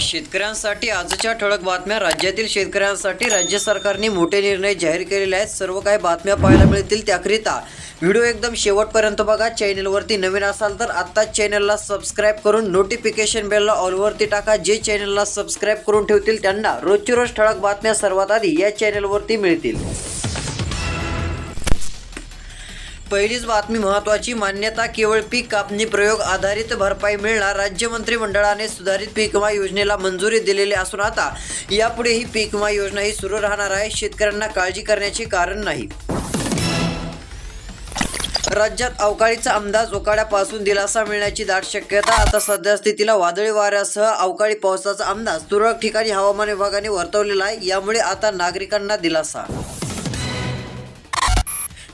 शेतकऱ्यांसाठी आजच्या ठळक बातम्या. राज्यातील शेतकऱ्यांसाठी राज्य सरकारने मोठे निर्णय जाहीर केलेले आहेत. सर्व काही बातम्या पाहायला मिळतील त्याकरिता. व्हिडिओ एकदम शेवटपर्यंत बघा. चॅनलवरती नवीन असाल तर आत्ताच चॅनलला सबस्क्राईब करून नोटिफिकेशन बेलला ऑलवरती टाका. जे चॅनलला सबस्क्राईब करून ठेवतील त्यांना रोजची रोज ठळक बातम्या सर्वात आधी या चॅनलवरती मिळतील. पहिलीच बातमी महत्त्वाची मान्यता केवळ पीक कापणी प्रयोग आधारित भरपाई मिळणार राज्य मंत्रिमंडळाने सुधारित पीक विमा योजनेला मंजुरी दिलेली असून आता यापुढे ही पीक विमा योजना ही सुरू राहणार आहे. शेतकऱ्यांना काळजी करण्याचे कारण नाही. राज्यात अवकाळीचा अंदाज उकाड्यापासून दिलासा मिळण्याची दाट शक्यता आता सध्यास्थितीला वादळी वाऱ्यासह अवकाळी पावसाचा अंदाज तुरळक ठिकाणी हवामान विभागाने वर्तवलेला आहे. यामुळे आता नागरिकांना दिलासा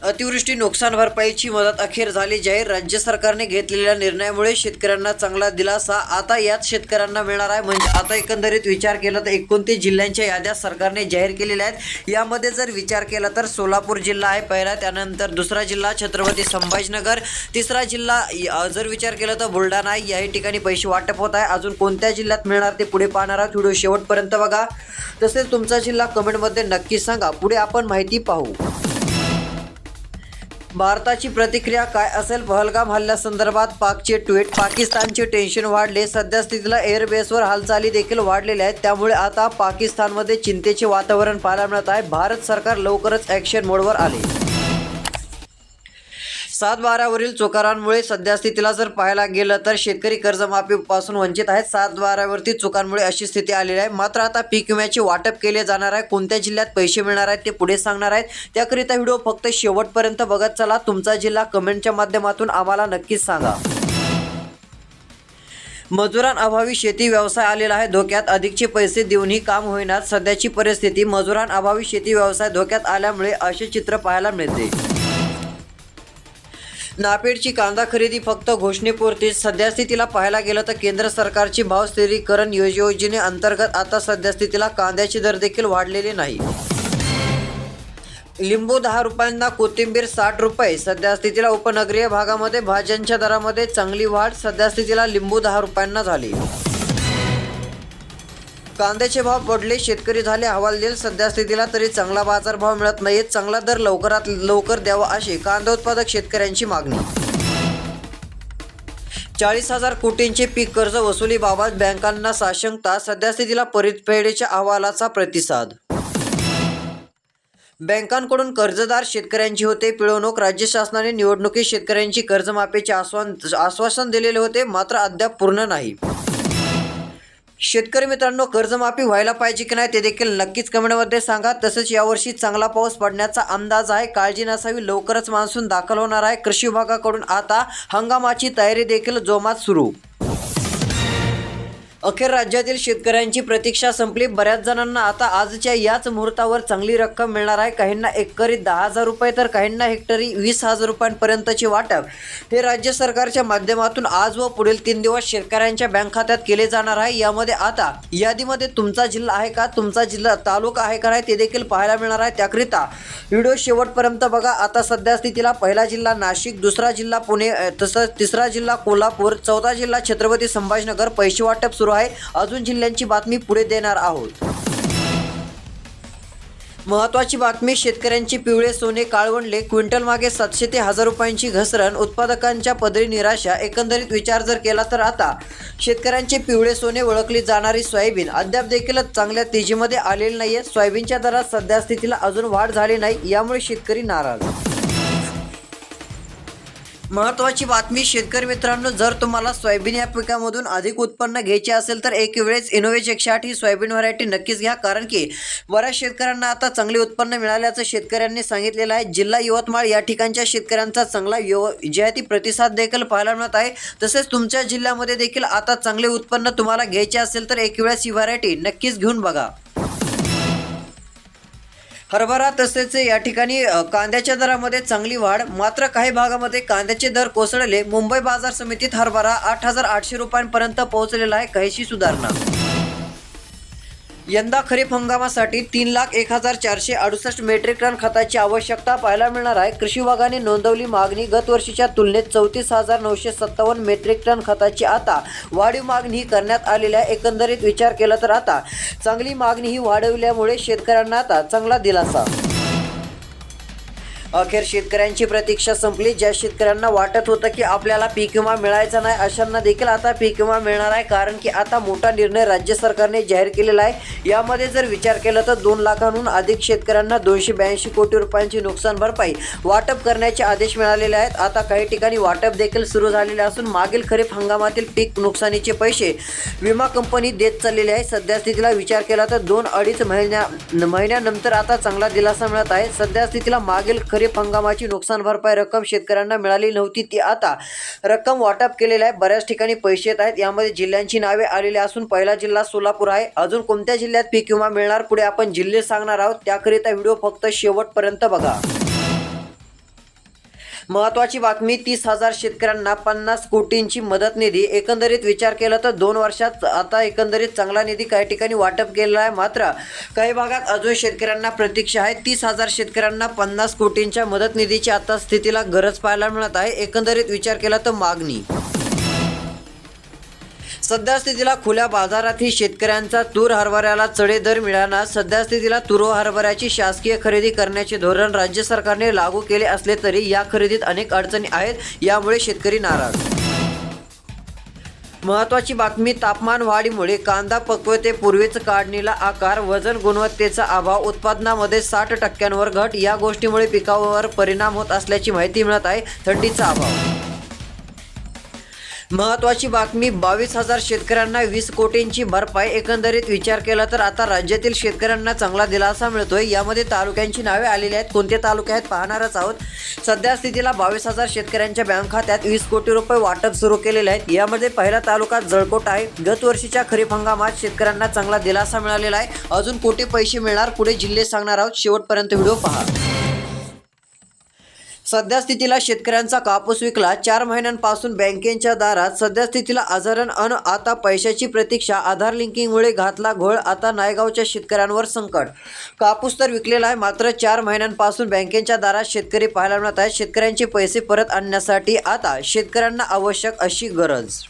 अतिवृष्टी नुकसान भरपाईची मदत अखेर झाली. जाहीर राज्य सरकारने घेतलेल्या निर्णयामुळे शेतकऱ्यांना चांगला दिलासा आता यात शेतकऱ्यांना मिळणार आहे. म्हणजे आता एकंदरीत विचार केला तर एकोणतीस जिल्ह्यांच्या याद्या सरकारने जाहीर केलेल्या आहेत. यामध्ये जर विचार केला तर सोलापूर जिल्हा आहे पहिला त्यानंतर दुसरा जिल्हा छत्रपती संभाजीनगर तिसरा जिल्हा जर विचार केला तर बुलढाणा आहे. याही ठिकाणी पैसे वाटप होत आहे. अजून कोणत्या जिल्ह्यात मिळणार ते पुढे पाहणार आहोत. व्हिडिओ शेवटपर्यंत बघा. तसेच तुमचा जिल्हा कमेंटमध्ये नक्की सांगा. पुढे आपण माहिती पाहू. भारताची प्रतिक्रिया काय असेल? पहलगाम हल्ल्यासंदर्भात पाकचे ट्विट. पाकिस्तानचे टेन्शन वाढले. सध्या स्थितीला एअरबेसवर हालचाली देखील वाढलेल्या आहेत. त्यामुळे आता पाकिस्तानमध्ये चिंतेचे वातावरण पाहायला मिळत आहे. भारत सरकार लवकरच ॲक्शन मोडवर आले. सातबाऱ्यावरील चुकारांमुळे सध्या स्थितीला जर पाहायला गेलं तर शेतकरी कर्जमाफीपासून वंचित आहेत. सातबाऱ्यावरती चुकांमुळे अशी स्थिती आलेली आहे. मात्र आता पीक विम्याचे वाटप केले जाणार आहे. कोणत्या जिल्ह्यात पैसे मिळणार आहेत ते पुढे सांगणार आहेत. त्याकरिता व्हिडिओ फक्त शेवटपर्यंत बघत चला. तुमचा जिल्हा कमेंटच्या माध्यमातून आम्हाला नक्कीच सांगा. मजुरांअभावी शेती व्यवसाय आलेला आहे. धोक्यात अधिकचे पैसे देऊनही काम होईनात. सध्याची परिस्थिती मजुरांअभावी शेती व्यवसाय धोक्यात आल्यामुळे असे चित्र पाहायला मिळते. नापेडची कांदा खरेदी फक्त घोषणेपुरतीच. सद्यस्थितीला पाहायला गेलं तर केंद्र सरकारची भाव स्थिरीकरण योजने अंतर्गत आता सध्यास्थितीला कांद्याचे दर देखील वाढलेले नाही. लिंबू दहा रुपयांना कोथिंबीर साठ रुपये. सध्यास्थितीला उपनगरीय भागामध्ये भाज्यांच्या दरामध्ये चांगली वाढ. सध्यास्थितीला लिंबू दहा रुपयांना झाली. कांद्याचे भाव पडले शेतकरी झाले हवालदिल सध्या स्थितीला तरी चांगला बाजारभाव मिळत नाहीत चांगला दर लवकरात लवकर द्यावा अशी कांदा उत्पादक शेतकऱ्यांची मागणी. चाळीस हजार कोटींचे पीक कर्ज वसुलीबाबत बँकांना साशंकता सध्यास्थितीला परतफेडीच्या अहवालाचा प्रतिसाद. बँकांकडून कर्जदार शेतकऱ्यांची होते पिळवणूक राज्य शासनाने निवडणुकीत शेतकऱ्यांची कर्जमाफीचे आश्वान आश्वासन दिलेले होते मात्र अद्याप पूर्ण नाही. शेतकरी मित्रांनो कर्जमाफी व्हायला पाहिजे की नाही ते देखील नक्कीच कमेंटमध्ये सांगा. तसेच यावर्षी चांगला पाऊस पडण्याचा अंदाज आहे. काळजी नसावी लवकरच मान्सून दाखल होणार आहे. कृषी विभागाकडून आता हंगामाची तयारी देखील जोमात सुरू. अखेर राज्यातील शेतकऱ्यांची प्रतीक्षा संपली. बऱ्याच जणांना आता आजच्या याच मुहूर्तावर चांगली रक्कम मिळणार आहे. काहींना एकरी दहा हजार रुपये तर काहींना हेक्टरी वीस हजार रुपयांपर्यंतचे वाटप. हे राज्य सरकारच्या माध्यमातून आज व पुढील तीन दिवस शेतकऱ्यांच्या बँक खात्यात केले जाणार आहे. यामध्ये आता यादीमध्ये तुमचा जिल्हा आहे का तुमचा जिल्हा तालुका आहे का नाही ते देखील पाहायला मिळणार आहे. त्याकरिता व्हिडिओ शेवटपर्यंत बघा. आता सध्या स्थितीला पहिला जिल्हा नाशिक दुसरा जिल्हा पुणे तसंच तिसरा जिल्हा कोल्हापूर चौथा जिल्हा छत्रपती संभाजीनगर. पैसे वाटप सुरू आहे. अजून जिल्ह्यांची बातमी पुढे देणार आहोत. महत्वाची बातमी शेतकऱ्यांची पिवळे सोने काळवंडले क्विंटल मागे सातशे ते हजार रुपयांची घसरण उत्पादकांच्या पदरी निराशा एकंदरीत विचार जर केला तर आता. शेतकऱ्यांचे पिवळे सोने ओळखली जाणारी सोयाबीन अद्याप देखील चांगल्या तेजीमध्ये आलेली नाहीये. सोयाबीनच्या दरात सध्या स्थितीला अजून वाढ झाली नाही यामुळे शेतकरी नाराज. महत्वाची बातमी शेतकरी मित्रांनो जर तुम्हाला सोयाबीन या पिकामधून अधिक उत्पन्न घ्यायचे असेल तर एक वेळेस इनोवेज एकशे आठ ही सोयाबीन व्हरायटी नक्कीच घ्या. कारण की बऱ्याच शेतकऱ्यांना आता चांगले उत्पन्न मिळाल्याचं शेतकऱ्यांनी सांगितलेलं आहे. जिल्हा यवतमाळ या ठिकाणच्या शेतकऱ्यांचा चांगला यव जे आहे ती प्रतिसाद देखील पाहायला मिळत आहे. तसेच तुमच्या जिल्ह्यामध्ये देखील आता चांगले उत्पन्न तुम्हाला घ्यायचे असेल तर एक वेळेस ही व्हरायटी नक्कीच घेऊन बघा. हरभरा तसेच या ठिकाणी कांद्याच्या दरामध्ये चांगली वाढ. मात्र काही भागामध्ये कांद्याचे दर कोसळले. मुंबई बाजार समितीत हरभरा आठ हजार आठशे रुपयांपर्यंत पोहोचलेला आहे. काहीशी सुधारणा यंदा खरीप हंगामासाठी तीन लाख एक हजार चारशे अडुसष्ट मेट्रिक टन खताची आवश्यकता पाहायला मिळणार आहे. कृषी विभागाने नोंदवली मागणी गत वर्षीच्या तुलनेत चौतीस हजार नऊशे सत्तावन्न मेट्रिक टन खताची आता वाढीव मागणी ही करण्यात आलेल्या एकंदरीत विचार केला तर आता चांगली मागणी ही वाढवल्यामुळे शेतकऱ्यांना आता चांगला दिलासा. अखेर शेतकऱ्यांची प्रतीक्षा संपली. ज्या शेतकऱ्यांना वाटत होतं की आपल्याला पीक विमा मिळायचा नाही अशांना देखील आता पीक विमा मिळणार आहे. कारण की आता मोठा निर्णय राज्य सरकारने जाहीर केलेला आहे. यामध्ये जर विचार केला तर दोन लाखांहून अधिक शेतकऱ्यांना दोनशे ब्याऐंशी कोटी रुपयांची नुकसान भरपाई वाटप करण्याचे आदेश मिळालेले आहेत. आता काही ठिकाणी वाटप देखील सुरू झालेले असून मागील खरीप हंगामातील पीक नुकसानीचे पैसे विमा कंपनी देत चाललेली आहे. सध्या स्थितीला विचार केला तर दोन अडीच महिन्या महिन्यानंतर आता चांगला दिलासा मिळत आहे. सध्या स्थितीला मागील खरीप हंगामाची नुकसान भरपाई रक्कम शेतकऱ्यांना मिळाली नव्हती ती आता रक्कम वाटप केलेली आहे. बऱ्याच ठिकाणी पैसे येत आहेत. यामध्ये जिल्ह्यांची नावे आलेली असून पहिला जिल्हा सोलापूर आहे. अजून कोणत्या जिल्ह्यात पीक विमा मिळणार पुढे आपण जिल्हे सांगणार आहोत. त्याकरिता व्हिडिओ फक्त शेवटपर्यंत बघा. महत्वाची बातमी तीस हजार शेतकऱ्यांना पन्नास कोटींची मदत निधी. एकंदरीत विचार केला तर दोन वर्षात आता एकंदरीत चांगला निधी काही ठिकाणी वाटप केलेला आहे मात्र काही भागात अजून शेतकऱ्यांना प्रतीक्षा आहे. तीस हजार शेतकऱ्यांना पन्नास कोटींच्या मदत निधीची आता स्थितीला गरज पाहायला मिळत आहे. एकंदरीत विचार केला तर मागणी. सध्या स्थितीला खुल्या बाजारातही शेतकऱ्यांचा तूर हरभऱ्याला चढे दर मिळाला सध्या स्थितीला तूर हरभऱ्याची शासकीय खरेदी करण्याचे धोरण राज्य सरकारने लागू केले असले तरी या खरेदीत अनेक अडचणी आहेत यामुळे शेतकरी नाराज. महत्वाची बातमी तापमान वाढीमुळे कांदा पक्वते पूर्वीच काढणीला आकार वजन गुणवत्तेचा अभाव उत्पादनामध्ये साठ टक्क्यांवर घट या गोष्टीमुळे पिकावर परिणाम होत असल्याची माहिती मिळत आहे थंडीचा अभाव. महत्वाची बातमी बावीस हजार शेतकऱ्यांना वीस कोटींची भरपाई एकंदरीत विचार केला तर आता राज्यातील शेतकऱ्यांना चांगला दिलासा मिळतोय. यामध्ये तालुक्यांची नावे आलेली आहेत. कोणते तालुके आहेत पाहणारच आहोत. सध्या स्थितीला बावीस हजार शेतकऱ्यांच्या बँक खात्यात वीस कोटी रुपये वाटप सुरू केलेले आहेत. यामध्ये पहिला तालुका जळकोट आहे. गत वर्षीच्या खरीप हंगामात शेतकऱ्यांना चांगला दिलासा मिळालेला आहे. अजून कोटी पैसे मिळणार. पुढे जिल्हे सांगणार आहोत. शेवटपर्यंत व्हिडिओ पहा. सध्या स्थितीला शेतकऱ्यांचा कापूस विकला. चार महिन्यांपासून बँकेच्या दारात सध्या स्थितीला आजारण अन आता पैशाची प्रतीक्षा आधार लिंकिंगमुळे घातला घोळ आता नायगावच्या शेतकऱ्यांवर संकट. कापूस तर विकलेला आहे मात्र चार महिन्यांपासून बँकेच्या दारात शेतकरी पाहायला मिळत आहेत. शेतकऱ्यांचे पैसे परत आणण्यासाठी आता शेतकऱ्यांना आवश्यक अशी गरज.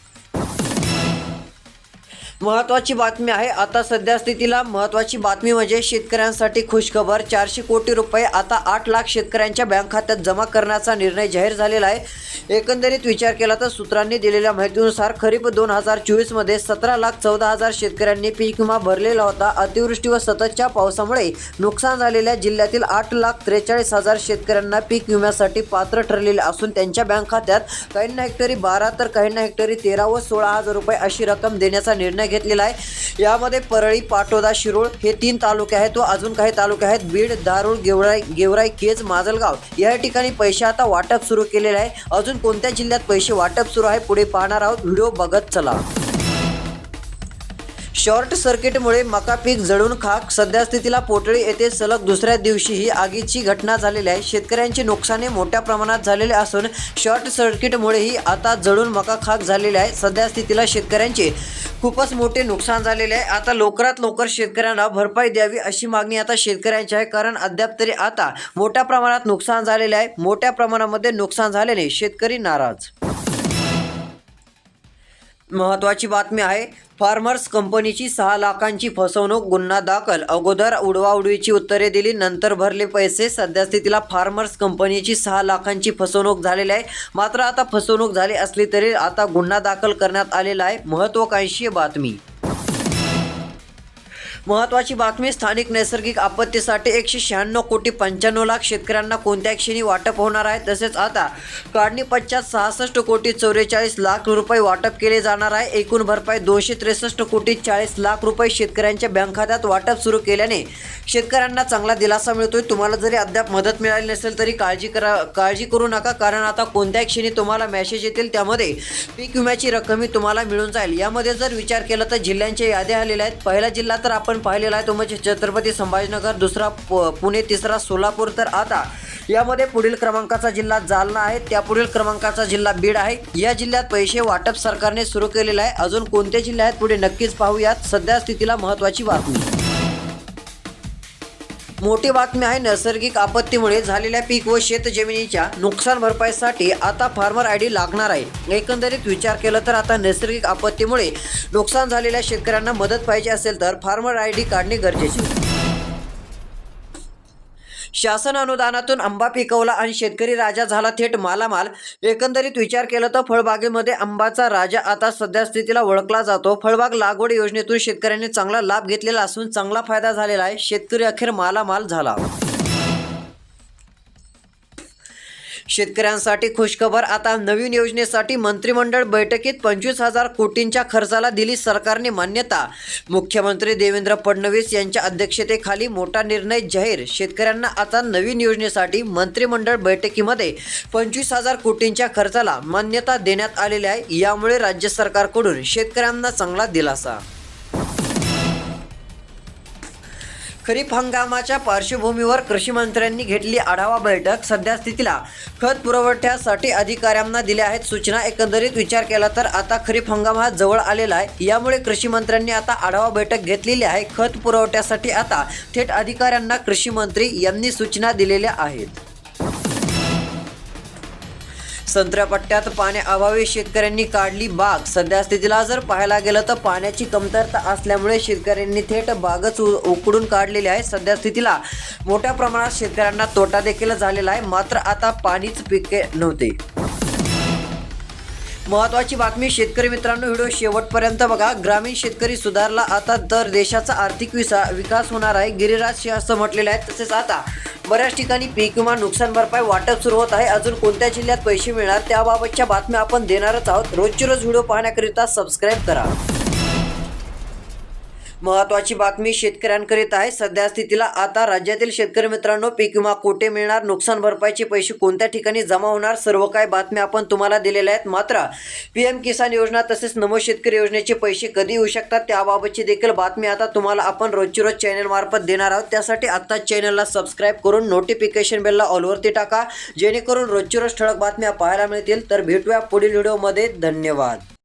महत्वाची बातमी आहे. आता सध्या स्थितीला महत्वाची बातमी म्हणजे शेतकऱ्यांसाठी खुशखबर. चारशे कोटी रुपये आता आठ लाख शेतकऱ्यांच्या बँक खात्यात जमा करण्याचा निर्णय जाहीर झालेला आहे. एकंदरीत विचार केला तर सूत्रांनी दिलेल्या माहितीनुसार खरीप दोन हजार चोवीसमध्ये सतरा लाख चौदा हजार शेतकऱ्यांनी पीक विमा भरलेला होता. अतिवृष्टी व सततच्या पावसामुळे नुकसान झालेल्या जिल्ह्यातील आठ लाख त्रेचाळीस हजार शेतकऱ्यांना पीक विम्यासाठी पात्र ठरलेले असून त्यांच्या बँक खात्यात काहींना हेक्टरी बारा तर काहींना हेक्टरी तेरा व सोळा हजार रुपये अशी रक्कम देण्याचा निर्णय घेतलेला आहे. यामध्ये परळी पाटोदा शिरूळ हे तीन तालुके आहेत. व अजून काही तालुके आहेत. बीड दारुळ गेवराई गेवराई केज माजलगाव. या ठिकाणी पैसे आता वाटप सुरू केलेले आहे. अजून कोणत्या जिल्ह्यात पैसे वाटप सुरू आहे? पुढे पाहणार आहोत. व्हिडिओ बघत चला. शॉर्ट सर्किटमुळे मका पीक जळून खाक. सध्या स्थितीला पोटळी येथे सलग दुसऱ्या दिवशीही आगीची घटना झालेली आहे. शेतकऱ्यांची नुकसाने मोठ्या प्रमाणात झालेले असून शॉर्ट सर्किटमुळेही आता जळून मका खाक झालेले आहे. सध्या स्थितीला शेतकऱ्यांचे खूपच मोठे नुकसान झालेले आहे. आता लवकरात लवकर शेतकऱ्यांना भरपाई द्यावी अशी मागणी आता शेतकऱ्यांची आहे. कारण अद्याप तरी आता मोठ्या प्रमाणात नुकसान झालेले आहे. मोठ्या प्रमाणामध्ये नुकसान झाल्याने शेतकरी नाराज. महत्वाची बातमी आहे. फार्मर्स कंपनीची सहा लाखांची फसवणूक गुन्हा दाखल. अगोदर उडवाउडवीची उत्तरे दिली नंतर भरले पैसे. सध्या स्थितीला फार्मर्स कंपनीची सहा लाखांची फसवणूक झालेली आहे. मात्र आता फसवणूक झाली असली तरी आता गुन्हा दाखल करण्यात आलेला आहे. महत्वाकांक्षी बातमी. महत्वाची बातमी स्थानिक नैसर्गिक आपत्तीसाठी एकशे शहाण्णव कोटी पंच्याण्णव लाख शेतकऱ्यांना कोणत्या क्षणी वाटप होणार आहे. तसेच आता काढणी पश्चात सहासष्ट कोटी चौवेचाळीस लाख रुपये वाटप केले जाणार आहे. एकूण भरपाई दोनशे त्रेसष्ट कोटी चाळीस लाख रुपये शेतकऱ्यांच्या बँक खात्यात वाटप सुरू केल्याने शेतकऱ्यांना चांगला दिलासा मिळतोय. तुम्हाला जरी अद्याप मदत मिळाली नसेल तरी काळजी करा काळजी करू नका कारण आता कोणत्या क्षणी तुम्हाला मेसेज येतील त्यामध्ये पीक विम्याची रक्कमही तुम्हाला मिळून जाईल. यामध्ये जर विचार केला तर जिल्ह्यांच्या याद्या आलेल्या आहेत. पहिला जिल्हा तर आपण पाहिलेला आहे तो म्हणजे छत्रपती संभाजीनगर दुसरा पुणे तिसरा सोलापूर. तर आता यामध्ये पुढील क्रमांकाचा जिल्हा जालना आहे. त्या पुढील क्रमांकाचा जिल्हा बीड आहे. या जिल्ह्यात पैसे वाटप सरकारने सुरू केलेलं आहे. अजून कोणते जिल्हे आहेत पुढे नक्कीच पाहूयात. सध्या स्थितीला महत्त्वाची बातमी. मोठी बातमी आहे नैसर्गिक आपत्तीमुळे झालेल्या पीक व शेत जमिनीच्या नुकसान भरपाईसाठी आता फार्मर आय डी लागणार आहे. एकंदरीत विचार केला तर आता नैसर्गिक आपत्तीमुळे नुकसान झालेल्या शेतकऱ्यांना मदत पाहिजे असेल तर फार्मर आय डी काढणे गरजेचे शासन अनुदानातून आंबा पिकवला आणि शेतकरी राजा झाला थेट मालामाल. एकंदरीत विचार केला तर फळबागेमध्ये आंबाचा राजा आता सध्या स्थितीला ओळखला जातो. फळबाग लागवड योजनेतून शेतकऱ्यांनी चांगला लाभ घेतलेला असून चांगला फायदा झालेला आहे. शेतकरी अखेर मालामाल झाला. शेतकऱ्यांसाठी खुशखबर. आता नवीन योजनेसाठी मंत्रिमंडळ बैठकीत पंचवीस हजार कोटींच्या खर्चाला दिली सरकारने मान्यता. मुख्यमंत्री देवेंद्र फडणवीस यांच्या अध्यक्षतेखाली मोठा निर्णय जाहीर. शेतकऱ्यांना आता नवीन योजनेसाठी मंत्रिमंडळ बैठकीमध्ये पंचवीस हजार कोटींच्या खर्चाला मान्यता देण्यात आलेली आहे. यामुळे राज्य सरकारकडून शेतकऱ्यांना चांगला दिलासा. खरीप हंगामाच्या पार्श्वभूमीवर कृषी मंत्र्यांनी घेतली आढावा बैठक. सध्या स्थितीला खत पुरवठ्यासाठी अधिकाऱ्यांना दिल्या आहेत सूचना. एकंदरीत विचार केला तर आता खरीप हंगाम हा जवळ आलेला आहे. यामुळे कृषी मंत्र्यांनी आता आढावा बैठक घेतलेली आहे. खत पुरवठ्यासाठी आता थेट अधिकाऱ्यांना कृषी मंत्री यांनी सूचना दिलेल्या आहेत. संत्र्या पट्ट्यात पाण्याअभावी शेतकऱ्यांनी काढली बाग. सध्या स्थितीला जर पाहायला गेलं तर पाण्याची कमतरता असल्यामुळे शेतकऱ्यांनी थेट बागच उ- उकडून काढलेली आहे. सध्या स्थितीला मोठ्या प्रमाणात शेतकऱ्यांना तोटा देखील झालेला आहे. मात्र आता पाणीच पिके नव्हते. महत्वाची बातमी शेतकरी मित्रांनो व्हिडिओ शेवटपर्यंत बघा. ग्रामीण शेतकरी सुधारला आता तर देशाचा आर्थिक विसा विकास होणार आहे. गिरिराज सिंह असं म्हटलेलं आहे. तसेच आता बऱ्याच ठिकाणी पीक विमा नुकसान भरपाई वाटप सुरू होत आहे. अजून कोणत्या जिल्ह्यात पैसे मिळणार त्याबाबतच्या बातम्या आपण देणारच आहोत. रोजची रोज व्हिडिओ पाहण्याकरिता सबस्क्राईब करा. महत्वाची बातमी शेतकऱ्यांकरिता आहे. सध्या स्थितीला आता राज्यातील शेतकरी मित्रांनो पीक विमा कोठे मिळणार नुकसान भरपाईचे पैसे कोणत्या ठिकाणी जमा होणार सर्व काही बातम्या आपण तुम्हाला दिलेल्या आहेत. मात्र पी एम किसान योजना तसेच नमो शेतकरी योजनेचे पैसे कधी येऊ शकतात त्याबाबतची देखील बातमी आता तुम्हाला आपण रोजची रोज चॅनल मार्फत देणार आहोत. त्यासाठी आत्ता चॅनलला सबस्क्राईब करून नोटिफिकेशन बेलला ऑलवरती टाका. जेणेकरून रोजची रोज ठळक बातम्या पाहायला मिळतील. तर भेटूया पुढील व्हिडिओमध्ये धन्यवाद.